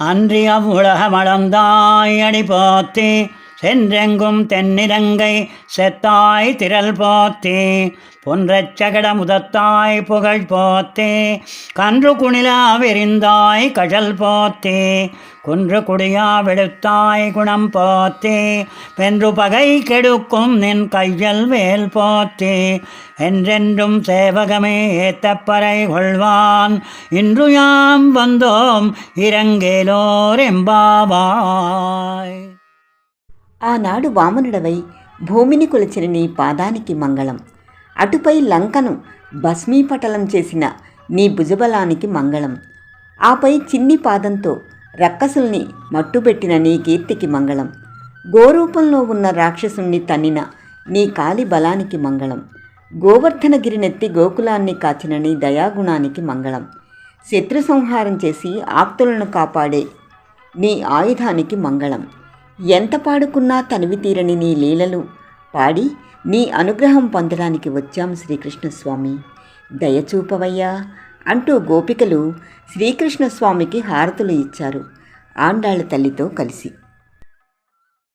அன்றிய உலகமளந்தாய் அடி போத்தி சென்றெங்கும் தென்னிலங்கை செத்தாய் திரள் போத்தே. பொன்றச் சகட முதத்தாய் புகழ் போத்தே. கன்று குணிலா விரிந்தாய் கழல் போத்தே. குன்று குடியா வெளுத்தாய் குணம் போத்தே. வென்று பகை கெடுக்கும் நின் கையல் வேல் போத்தே. என்றென்றும் சேவகமே ஏத்தப்பறை கொள்வான். இன்று யாம் வந்தோம் இறங்கேலோர் எம்பாவாய். ఆనాడు వామనుడవై భూమిని కొలిచిన నీ పాదానికి మంగళం. అటుపై లంకను భస్మీపటలం చేసిన నీ భుజబలానికి మంగళం. ఆపై చిన్ని పాదంతో రక్కసుల్ని మట్టుబెట్టిన నీ కీర్తికి మంగళం. గోరూపంలో ఉన్న రాక్షసుణ్ణి తన్నిన నీ కాలి బలానికి మంగళం. గోవర్ధనగిరినెత్తి గోకులాన్ని కాచిన నీ దయాగుణానికి మంగళం. శత్రు సంహారం చేసి ఆప్తులను కాపాడే నీ ఆయుధానికి మంగళం. ఎంత పాడుకున్నా తనివి తీరని నీ లీలలు. పాడి నీ అనుగ్రహం పొందడానికి వచ్చాం శ్రీకృష్ణస్వామి. దయచూపవయ్యా అంటూ గోపికలు శ్రీకృష్ణస్వామికి హారతులు ఇచ్చారు. ఆండాళ్ళ తల్లితో కలిసి.